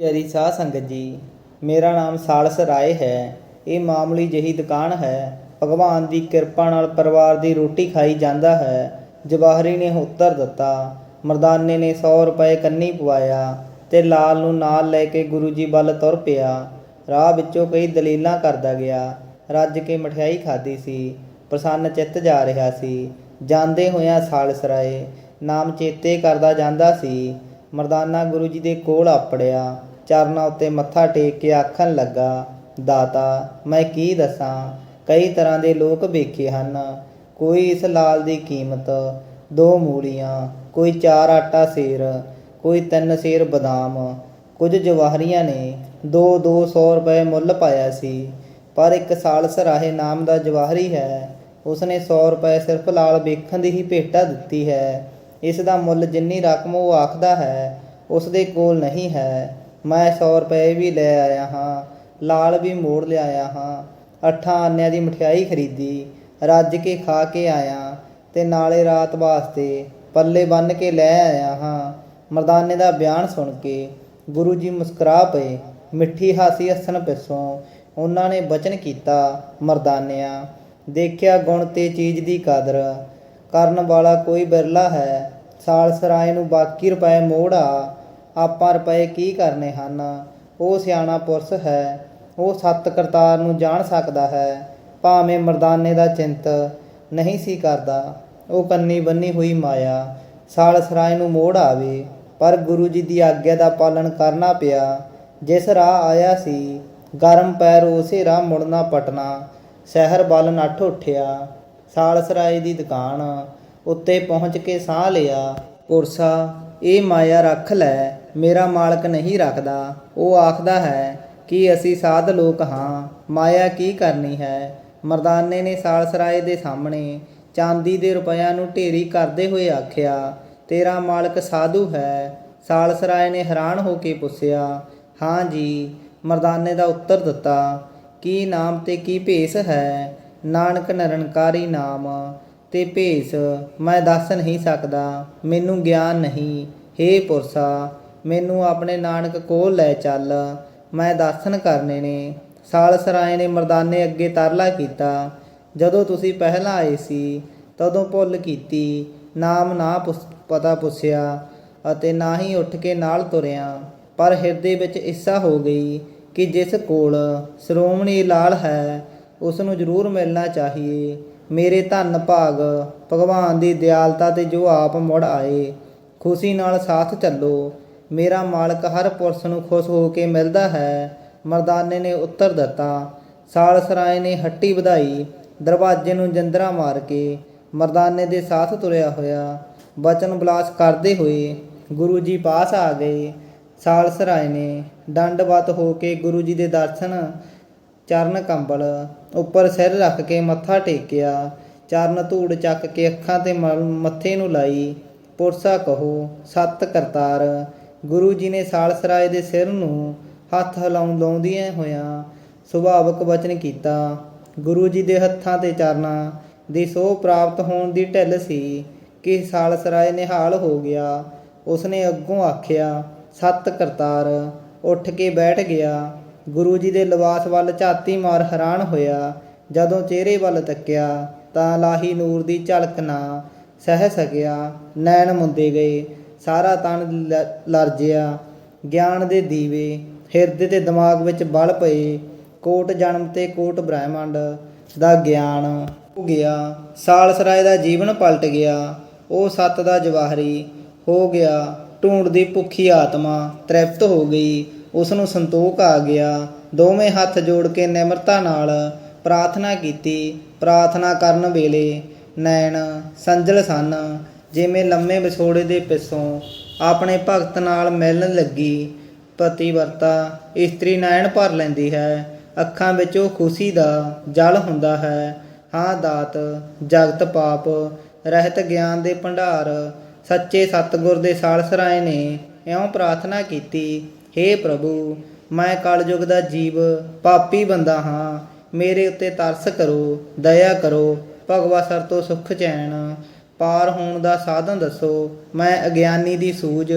ਪਿਆਰੀ ਸਾਧ ਸੰਗਤ ਜੀ, ਮੇਰਾ ਨਾਮ ਸਾਲਸ ਰਾਏ ਹੈ। ਇਹ ਮਾਮੂਲੀ ਜਿਹੀ ਦੁਕਾਨ ਹੈ। ਭਗਵਾਨ ਦੀ ਕਿਰਪਾ ਨਾਲ ਪਰਿਵਾਰ ਦੀ ਰੋਟੀ ਖਾਈ ਜਾਂਦਾ ਹੈ। ਜਵਾਹਰੀ ਨੇ ਉੱਤਰ ਦਿੱਤਾ। ਮਰਦਾਨੇ ਨੇ 100 ਰੁਪਏ ਕੰਨੀ ਪਵਾਇਆ ਤੇ ਲਾਲ ਨੂੰ ਨਾਲ ਲੈ ਕੇ ਗੁਰੂ ਜੀ ਵੱਲ ਤੁਰ ਪਿਆ। ਰਾਹ ਵਿੱਚੋਂ ਕਈ ਦਲੀਲਾਂ ਕਰਦਾ ਗਿਆ। ਰੱਜ ਕੇ ਮਠਿਆਈ ਖਾਧੀ ਸੀ। ਪ੍ਰਸੰਨ ਚਿੱਤ ਜਾ ਰਿਹਾ ਸੀ। ਜਾਂਦੇ ਹੋਇਆਂ ਸਾਲਸ ਰਾਏ ਨਾਮ ਚੇਤੇ ਕਰਦਾ ਜਾਂਦਾ ਸੀ। ਮਰਦਾਨਾ ਗੁਰੂ ਜੀ ਦੇ ਕੋਲ ਆਪੜਿਆ ਚਰਨਾਂ ਉੱਤੇ ਮੱਥਾ ਟੇਕ ਕੇ ਆਖਣ ਲੱਗਾ, ਦਾਤਾ, ਮੈਂ ਕੀ ਦੱਸਾਂ? ਕਈ ਤਰ੍ਹਾਂ ਦੇ ਲੋਕ ਵੇਖੇ ਹਨ। ਕੋਈ ਇਸ ਲਾਲ ਦੀ ਕੀਮਤ, ਦੋ ਮੂਲੀਆਂ, ਕੋਈ ਚਾਰ ਆਟਾ ਸੇਰ, ਕੋਈ ਤਿੰਨ ਸੇਰ ਬਦਾਮ। ਕੁਝ ਜਵਾਹਰੀਆਂ ਨੇ ਦੋ ਦੋ ਸੌ ਰੁਪਏ ਮੁੱਲ ਪਾਇਆ ਸੀ, ਪਰ ਇੱਕ ਸਾਲਸ ਰਾਹੇ ਨਾਮ ਦਾ ਜਵਾਹਰੀ ਹੈ। ਉਸਨੇ 100 ਰੁਪਏ ਸਿਰਫ ਲਾਲ ਵੇਖਣ ਦੀ ਹੀ ਭੇਟਾ ਦਿੱਤੀ ਹੈ। ਇਸ ਦਾ ਮੁੱਲ ਜਿੰਨੀ ਰਕਮ ਉਹ ਆਖਦਾ ਹੈ ਉਸ ਦੇ ਕੋਲ ਨਹੀਂ ਹੈ। ਮੈਂ 100 ਰੁਪਏ ਵੀ ਲੈ ਆਇਆ ਹਾਂ, ਲਾਲ ਵੀ ਮੋੜ ਲਿਆਇਆ ਹਾਂ। ਅੱਠਾਂ ਆਨਿਆਂ ਦੀ ਮਠਿਆਈ ਖਰੀਦੀ, ਰੱਜ ਕੇ ਖਾ ਕੇ ਆਇਆ ਤੇ ਨਾਲੇ ਰਾਤ ਵਾਸਤੇ ਪੱਲੇ ਬੰਨ ਕੇ ਲੈ ਆਇਆ ਹਾਂ। ਮਰਦਾਨੇ ਦਾ ਬਿਆਨ ਸੁਣ ਕੇ ਗੁਰੂ ਜੀ ਮੁਸਕਰਾ ਪਏ, ਮਿੱਠੀ ਹਾਸੀ ਹੱਸਣ ਪਿੱਛੋਂ ਉਹਨਾਂ ਨੇ ਬਚਨ ਕੀਤਾ ਮਰਦਾਨਿਆਂ। ਦੇਖਿਆ ਗੁਣ ਤੇ ਚੀਜ਼ ਦੀ ਕਦਰ ਕਰਨ ਵਾਲਾ ਕੋਈ ਬਿਰਲਾ ਹੈ। ਸਾਲ ਸਰਾਏ ਨੂੰ ਬਾਕੀ ਰੁਪਏ ਮੋੜਾ ਆਪਾਂ ਰੁਪਏ ਕੀ ਕਰਨੇ ਹਨ? ਉਹ ਸਿਆਣਾ ਪੁਰਸ਼ ਹੈ। ਉਹ ਸੱਤ ਕਰਤਾਰ ਨੂੰ ਜਾਣ ਸਕਦਾ ਹੈ। ਭਾਵੇਂ ਮਰਦਾਨੇ ਦਾ ਚਿੰਤ ਨਹੀਂ ਸੀ ਕਰਦਾ। ਉਹ ਕੰਨੀ ਬੰਨੀ ਹੋਈ ਮਾਇਆ ਸਾਲ ਸਰਾਏ ਨੂੰ ਮੋੜ ਆਵੇ। ਪਰ ਗੁਰੂ ਜੀ ਦੀ ਆਗਿਆ ਦਾ ਪਾਲਣ ਕਰਨਾ ਪਿਆ। ਜਿਸ ਰਾਹ ਆਇਆ ਸੀ, ਗਰਮ ਪੈਰ ਉਸੇ ਰਾਹ ਮੁੜਨਾ ਪਟਣਾ ਸ਼ਹਿਰ ਵੱਲ ਨੱਠ ਉੱਠਿਆ। ਸਾਲਸਰਾਏ ਦੀ ਦੁਕਾਨ, ਉੱਤੇ ਪਹੁੰਚ ਕੇ ਸਾਹ ਲਿਆ, ਪੁਰਸਾ, ਇਹ ਮਾਇਆ ਰੱਖ ਲੈ, ਮੇਰਾ ਮਾਲਕ ਨਹੀਂ ਰੱਖਦਾ। ਉਹ ਆਖਦਾ ਹੈ ਕਿ ਅਸੀਂ ਸਾਧ ਲੋਕ ਹਾਂ, ਮਾਇਆ ਕੀ ਕਰਨੀ ਹੈ? ਮਰਦਾਨੇ ਨੇ ਸਾਲਸਰਾਏ ਦੇ ਸਾਹਮਣੇ ਚਾਂਦੀ ਦੇ ਰੁਪਇਆਂ ਨੂੰ ਢੇਰੀ ਕਰਦੇ ਹੋਏ ਆਖਿਆ, ਤੇਰਾ ਮਾਲਕ ਸਾਧੂ ਹੈ। ਸਾਲਸਰਾਏ ਨੇ ਹੈਰਾਨ ਹੋ ਕੇ ਪੁੱਛਿਆ, ਹਾਂ ਜੀ, ਮਰਦਾਨੇ ਦਾ ਉੱਤਰ ਦਿੱਤਾ, ਕੀ ਨਾਮ ਤੇ ਕੀ ਭੇਸ ਹੈ? ਨਾਨਕ ਨਿਰੰਕਾਰੀ ਨਾਮ, ਤੇ ਭੇਸ ਮੈਂ ਦੱਸ ਨਹੀਂ ਸਕਦਾ, ਮੈਨੂੰ ਗਿਆਨ ਨਹੀਂ। ਹੇ ਪੁਰਸ਼ਾ, ਮੈਨੂੰ ਆਪਣੇ ਨਾਨਕ ਕੋਲ ਲੈ ਚੱਲ, ਮੈਂ ਦਰਸ਼ਨ ਕਰਨੇ ਨੇ। ਸਾਲਸਰਾਏ ਨੇ ਮਰਦਾਨੇ ਅੱਗੇ ਤਰਲਾ ਕੀਤਾ, ਜਦੋਂ ਤੁਸੀਂ ਪਹਿਲਾਂ ਆਏ ਸੀ, ਤਦੋਂ ਭੁੱਲ ਕੀਤੀ, ਨਾਮ ਨਾ ਪੁੱਛ- ਪਤਾ ਪੁੱਛਿਆ, ਅਤੇ ਨਾ ਹੀ ਉੱਠ ਕੇ ਨਾਲ ਤੁਰਿਆ। ਪਰ ਹਿਰਦੇ ਵਿੱਚ ਇੱਛਾ ਹੋ ਗਈ ਕਿ ਜਿਸ ਕੋਲ ਸ਼੍ਰੋਮਣੀ ਲਾਲ ਹੈ ਉਸ ਨੂੰ ਜ਼ਰੂਰ ਮਿਲਣਾ ਚਾਹੀਏ। ਮੇਰੇ ਧੰਨ ਭਾਗ, ਭਗਵਾਨ ਦੀ ਦਿਆਲਤਾ ਤੇ ਜੋ ਆਪ ਮੁੜ ਆਏ, ਖੁਸ਼ੀ ਨਾਲ ਸਾਥ ਚੱਲੋ। ਮੇਰਾ ਮਾਲਕ ਹਰ ਪੁਰਸ਼ ਨੂੰ ਖੁਸ਼ ਹੋ ਕੇ ਮਿਲਦਾ ਹੈ। ਮਰਦਾਨੇ ਨੇ ਉੱਤਰ ਦਿੱਤਾ। ਸਾਲਸਰਾਏ ਨੇ ਹੱਟੀ ਵਧਾਈ, ਦਰਵਾਜ਼ੇ ਨੂੰ ਜੰਦਰਾ ਮਾਰ ਕੇ ਮਰਦਾਨੇ ਦੇ ਸਾਥ ਤੁਰਿਆ ਹੋਇਆ। ਬਚਨ ਬਲਾਸ ਕਰਦੇ ਹੋਏ ਗੁਰੂ ਜੀ ਪਾਸ ਆ ਗਏ। ਸਾਲਸਰਾਏ ਨੇ ਦੰਡਵਤ ਹੋ ਕੇ ਗੁਰੂ ਜੀ ਦੇ ਦਰਸ਼ਨ ਚਰਨ ਕੰਬਲ ਉੱਪਰ ਸਿਰ ਰੱਖ ਕੇ ਮੱਥਾ ਟੇਕਿਆ। ਚਰਨ ਧੂੜ ਚੱਕ ਕੇ ਅੱਖਾਂ ਤੇ ਮਲ- ਮੱਥੇ ਨੂੰ ਲਾਈ। ਪੁਰਸਾ ਕਹੋ, ਸਤ ਕਰਤਾਰ, ਗੁਰੂ ਜੀ ਨੇ ਸਾਲਸਰਾਏ ਦੇ ਸਿਰ ਨੂੰ ਹੱਥ ਹਿਲਾਉਂ ਲਾਉਂਦੀਆਂ ਹੋਇਆਂ ਸੁਭਾਵਕ ਵਚਨ ਕੀਤਾ। ਗੁਰੂ ਜੀ ਦੇ ਹੱਥਾਂ ਤੇ ਚਰਨਾਂ ਦੀ ਸੋਹ ਪ੍ਰਾਪਤ ਹੋਣ ਦੀ ਢਿੱਲ ਸੀ ਕਿ ਸਾਲਸਰਾਏ ਨਿਹਾਲ ਹੋ ਗਿਆ। ਉਸਨੇ ਅੱਗੋਂ ਆਖਿਆ, ਸਤ ਕਰਤਾਰ, ਉੱਠ ਕੇ ਬੈਠ ਗਿਆ। ਗੁਰੂ ਜੀ ਦੇ ਲਿਬਾਸ ਵੱਲ ਝਾਤੀ ਮਾਰ ਹੈਰਾਨ ਹੋਇਆ। ਜਦੋਂ ਚਿਹਰੇ ਵੱਲ ਤੱਕਿਆ, ਤਾਂ ਲਾਹੀ ਨੂਰ ਦੀ ਝਲਕ ਨਾ ਸਹਿ ਸਕਿਆ ਨੈਣ ਮੁੰਦੇ ਗਏ। ਸਾਰਾ ਤਨ ਲਰਜਿਆ। ਗਿਆਨ ਦੇ ਦੀਵੇ, ਹਿਰਦੇ ਤੇ ਦਿਮਾਗ ਵਿੱਚ ਬਲ ਪਏ। ਕੋਟ ਜਨਮ ਤੇ ਕੋਟ ਬ੍ਰਹਿਮੰਡ ਦਾ ਗਿਆਨ ਹੋ ਗਿਆ। ਸਾਲਸਰਾਏ ਦਾ ਜੀਵਨ ਪਲਟ ਗਿਆ। ਉਹ ਸੱਤ ਦਾ ਜਵਾਹਰੀ ਹੋ ਗਿਆ। ਢੂੰਡਦੀ ਭੁੱਖੀ ਆਤਮਾ ਤ੍ਰਿਪਤ ਹੋ ਗਈ। ਉਸ ਨੂੰ ਸੰਤੋਖ ਆ ਗਿਆ। ਦੋਵੇਂ ਹੱਥ ਜੋੜ ਕੇ ਨਿਮਰਤਾ ਨਾਲ ਪ੍ਰਾਰਥਨਾ ਕੀਤੀ। ਪ੍ਰਾਰਥਨਾ ਕਰਨ ਵੇਲੇ ਨੈਣ, ਸੰਜਲ ਸਨ। ਜਿਵੇਂ ਲੰਮੇ ਵਿਛੋੜੇ ਦੇ ਪਿੱਛੋਂ ਆਪਣੇ ਭਗਤ ਨਾਲ ਮਿਲਣ ਲੱਗੀ ਪਤੀਵਰਤਾ ਇਸਤਰੀ ਨੈਣ ਭਰ ਲੈਂਦੀ ਹੈ। ਅੱਖਾਂ ਵਿੱਚ ਉਹ ਖੁਸ਼ੀ ਦਾ ਜਲ ਹੁੰਦਾ ਹੈ। ਹਾਂ, ਦਾਤ, ਜਗਤ, ਪਾਪ, ਰਹਿਤ, ਗਿਆਨ ਦੇ ਭੰਡਾਰ, ਸੱਚੇ ਸਤਿਗੁਰ ਦੇ ਸਾਲਸਰਾਏ ਨੇ ਇਉਂ ਪ੍ਰਾਰਥਨਾ ਕੀਤੀ। हे ਪ੍ਰਭੂ, ਮੈਂ ਕਲਯੁਗ ਦਾ ਜੀਵ, ਪਾਪੀ ਬੰਦਾ ਹਾਂ। ਮੇਰੇ ਉੱਤੇ ਤਰਸ ਕਰੋ, ਦਇਆ ਕਰੋ, ਭਗਵਾ ਸਰ ਤੋਂ ਸੁਖ ਚੈਨ। ਪਾਰ ਹੋਣ ਦਾ ਸਾਧਨ ਦੱਸੋ, ਮੈਂ ਅਗਿਆਨੀ ਦੀ ਸੂਝ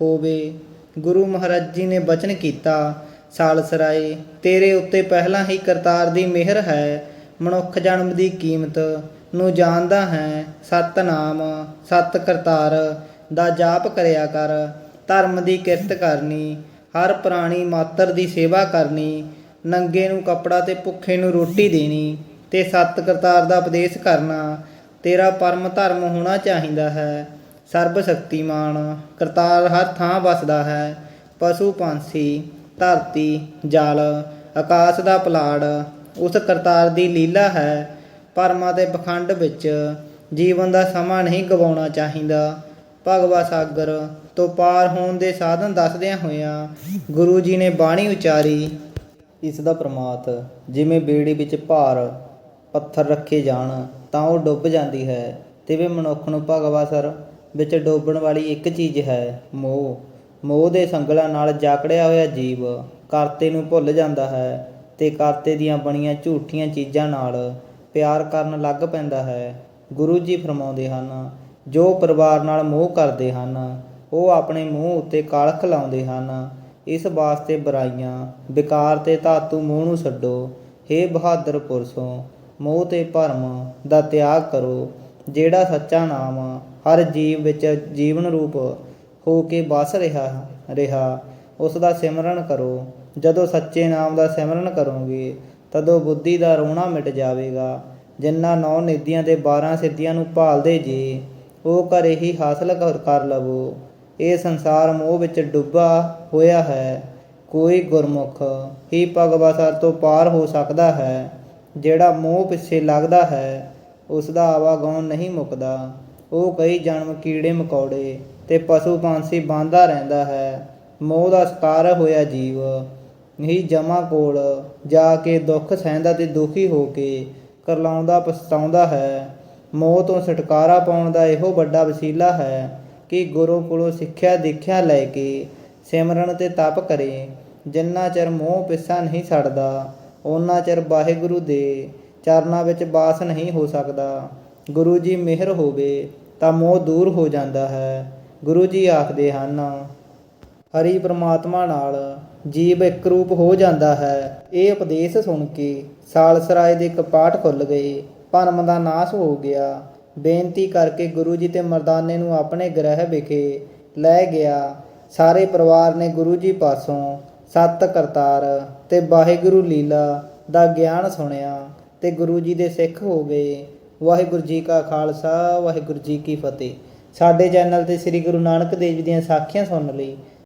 ਹੋਵੇ। ਗੁਰੂ ਮਹਾਰਾਜ ਜੀ ਨੇ ਬਚਨ ਕੀਤਾ ਸਾਲਸਰਾਏ ਤੇਰੇ ਉੱਤੇ ਪਹਿਲਾਂ ਹੀ ਕਰਤਾਰ ਦੀ ਮਿਹਰ ਹੈ। ਮਨੁੱਖ ਜਨਮ ਦੀ ਕੀਮਤ ਨੂੰ ਜਾਣਦਾ ਹੈ। ਸਤਨਾਮ, ਸਤ ਕਰਤਾਰ ਦਾ ਜਾਪ ਕਰਿਆ ਕਰ। ਧਰਮ ਦੀ ਕਿਰਤ ਕਰਨੀ, ਹਰ ਪ੍ਰਾਣੀ ਮਾਤਰ ਦੀ ਸੇਵਾ ਕਰਨੀ, ਨੰਗੇ ਨੂੰ ਕੱਪੜਾ ਤੇ ਭੁੱਖੇ ਨੂੰ ਰੋਟੀ ਦੇਣੀ ਤੇ ਸਤ ਕਰਤਾਰ ਦਾ ਉਪਦੇਸ਼ ਕਰਨਾ, ਤੇਰਾ ਪਰਮ ਧਰਮ ਹੋਣਾ ਚਾਹੀਦਾ ਹੈ। ਸਰਬ ਸ਼ਕਤੀਮਾਨ ਕਰਤਾਰ ਹਰ ਥਾਂ ਵਸਦਾ ਹੈ। ਪਸ਼ੂ ਪੰਛੀ ਧਰਤੀ, ਜਲ, ਆਕਾਸ਼ ਦਾ ਪਲਾੜ, ਉਸ ਕਰਤਾਰ ਦੀ ਲੀਲਾ ਹੈ। ਪਰਮਾ ਦੇ ਪਖੰਡ ਵਿੱਚ ਜੀਵਨ ਦਾ ਸਮਾਂ ਨਹੀਂ ਗਵਾਉਣਾ ਚਾਹੀਦਾ। ਭਗਵਾ ਸਾਗਰ ਤੋਂ ਪਾਰ ਹੋਣ ਦੇ ਸਾਧਨ ਦੱਸਦਿਆਂ ਹੋਇਆਂ ਗੁਰੂ ਜੀ ਨੇ ਬਾਣੀ ਉਚਾਰੀ। ਇਸ ਦਾ ਪ੍ਰਮਾਤ, ਜਿਵੇਂ ਬੇੜੀ ਵਿੱਚ ਭਾਰ, ਪੱਥਰ ਰੱਖੇ ਜਾਣ, ਤਾਂ ਉਹ ਡੁੱਬ ਜਾਂਦੀ ਹੈ। ਤਿਵੇਂ ਮਨੁੱਖ ਨੂੰ ਭਗਵਾ ਸਰ ਵਿੱਚ ਡੋਬਣ ਵਾਲੀ ਇੱਕ ਚੀਜ਼ ਹੈ, ਮੋਹ। ਮੋਹ ਦੇ ਸੰਗਲਾਂ ਨਾਲ ਜਾਕੜਿਆ ਹੋਇਆ ਜੀਵ ਕਰਤੇ ਨੂੰ ਭੁੱਲ ਜਾਂਦਾ ਹੈ ਤੇ ਕਰਤੇ ਦੀਆਂ ਬਣੀਆਂ ਝੂਠੀਆਂ ਚੀਜ਼ਾਂ ਨਾਲ ਪਿਆਰ ਕਰਨ ਲੱਗ ਪੈਂਦਾ ਹੈ। ਗੁਰੂ ਜੀ ਫਰਮਾਉਂਦੇ ਹਨ, ਜੋ ਪਰਿਵਾਰ ਨਾਲ ਮੋਹ ਕਰਦੇ ਹਨ ਉਹ ਆਪਣੇ ਮੂੰਹ ਉੱਤੇ ਕਾਲਖ ਲਾਉਂਦੇ ਹਨ। ਇਸ ਵਾਸਤੇ ਬੁਰਾਈਆਂ ਵਿਕਾਰ ਤੇ ਧਾਤੂ ਮੂੰਹ ਨੂੰ ਛੱਡੋ। ਹੇ ਬਹਾਦਰ ਪੁਰਸ਼ੋ, ਮੋਹ ਤੇ ਭਰਮ ਦਾ ਤਿਆਗ ਕਰੋ। ਜਿਹੜਾ ਸੱਚਾ ਨਾਮ ਹਰ ਜੀਵ ਵਿੱਚ ਜੀਵਨ ਰੂਪ ਹੋ ਕੇ ਵਸ ਰਿਹਾ ਰਿਹਾ ਉਸ ਦਾ ਸਿਮਰਨ ਕਰੋ। ਜਦੋਂ ਸੱਚੇ ਨਾਮ ਦਾ ਸਿਮਰਨ ਕਰੋਗੇ, ਤਦੋਂ ਬੁੱਧੀ ਦਾ ਰੋਣਾ ਮਿਟ ਜਾਵੇਗਾ। ਜਿੰਨਾ ਨੌ ਨਿਧੀਆਂ ਦੇ 12 ਸਿੱਧੀਆਂ ਨੂੰ ਭਾਲਦੇ ਜੀ, ਉਹ ਘਰੇ ਹੀ ਹਾਸਲ ਕਰ ਲਵੋ। ਇਹ ਸੰਸਾਰ ਮੋਹ ਵਿੱਚ ਡੁੱਬਾ ਹੋਇਆ ਹੈ। ਕੋਈ ਗੁਰਮੁਖ ਹੀ ਭਗਵਸਰ ਤੋਂ ਪਾਰ ਹੋ ਸਕਦਾ ਹੈ। ਜਿਹੜਾ ਮੋਹ ਪਿੱਛੇ ਲੱਗਦਾ ਹੈ ਉਸ ਦਾ ਆਵਾਗਮਨ ਨਹੀਂ ਮੁੱਕਦਾ। ਉਹ ਕਈ ਜਨਮ ਕੀੜੇ ਮਕੌੜੇ ਤੇ ਪਸ਼ੂ ਪੰਛੀ ਬਾਂਧਾ ਰਹਿੰਦਾ ਹੈ। ਮੋਹ ਦਾ ਸ਼ਿਕਾਰ ਹੋਇਆ ਜੀਵ ਹੀ ਜਮਾ ਕੋਲ ਜਾ ਕੇ ਦੁੱਖ ਸਹਿੰਦਾ ਤੇ ਦੁਖੀ ਹੋ ਕੇ ਕਰਲਾਉਂਦਾ, ਪਛਤਾਉਂਦਾ ਹੈ। ਮੋਹ ਤੋਂ ਛੁਟਕਾਰਾ ਪਾਉਣ ਦਾ ਇਹੋ ਵੱਡਾ ਵਸੀਲਾ ਹੈ। ਕਿ ਗੁਰੂ ਕੋਲੋਂ ਸਿੱਖਿਆ ਦੀਖਿਆ ਲੈ ਕੇ ਸਿਮਰਨ ਤੇ ਤਪ ਕਰੇ, ਜਿੰਨਾ ਚਿਰ ਮੋਹ ਪਿੱਛਾ ਨਹੀਂ ਛੱਡਦਾ ਉਹਨਾਂ ਚਿਰ ਵਾਹਿਗੁਰੂ ਦੇ ਚਰਨਾਂ ਵਿੱਚ ਬਾਸ ਨਹੀਂ ਹੋ ਸਕਦਾ। ਗੁਰੂ ਜੀ ਮਿਹਰ ਹੋਵੇ ਤਾਂ ਮੋਹ ਦੂਰ ਹੋ ਜਾਂਦਾ ਹੈ। ਗੁਰੂ ਜੀ ਆਖਦੇ ਹਨ, ਹਰੀ ਪ੍ਰਮਾਤਮਾ ਨਾਲ ਜੀਵ ਇੱਕ ਰੂਪ ਹੋ ਜਾਂਦਾ ਹੈ। ਇਹ ਉਪਦੇਸ਼ ਸੁਣ ਕੇ ਸਾਲਸਰਾਏ ਦੇ ਕਪਾਟ ਖੁੱਲ ਗਏ। ਭਰਮ ਦਾ ਨਾਸ਼ ਹੋ ਗਿਆ। ਬੇਨਤੀ ਕਰਕੇ ਗੁਰੂ ਜੀ ਤੇ ਮਰਦਾਨੇ ਨੂੰ ਆਪਣੇ ਗ੍ਰਹਿ ਵਿਖੇ ਲੈ ਗਿਆ। ਸਾਰੇ ਪਰਿਵਾਰ ਨੇ ਗੁਰੂ ਜੀ ਪਾਸੋਂ ਸਤ ਕਰਤਾਰ ਤੇ ਵਾਹਿਗੁਰੂ ਲੀਲਾ ਦਾ ਗਿਆਨ ਸੁਣਿਆ ਤੇ ਗੁਰੂ ਜੀ ਦੇ ਸਿੱਖ ਹੋ ਗਏ। ਵਾਹਿਗੁਰੂ ਜੀ ਕਾ ਖਾਲਸਾ, ਵਾਹਿਗੁਰੂ ਜੀ ਕੀ ਫਤਿਹ। ਸਾਡੇ ਚੈਨਲ ਤੇ ਸ੍ਰੀ ਗੁਰੂ ਨਾਨਕ ਦੇਵ ਜੀ ਦੀਆਂ ਸਾਖੀਆਂ ਸੁਣਨ ਲਈ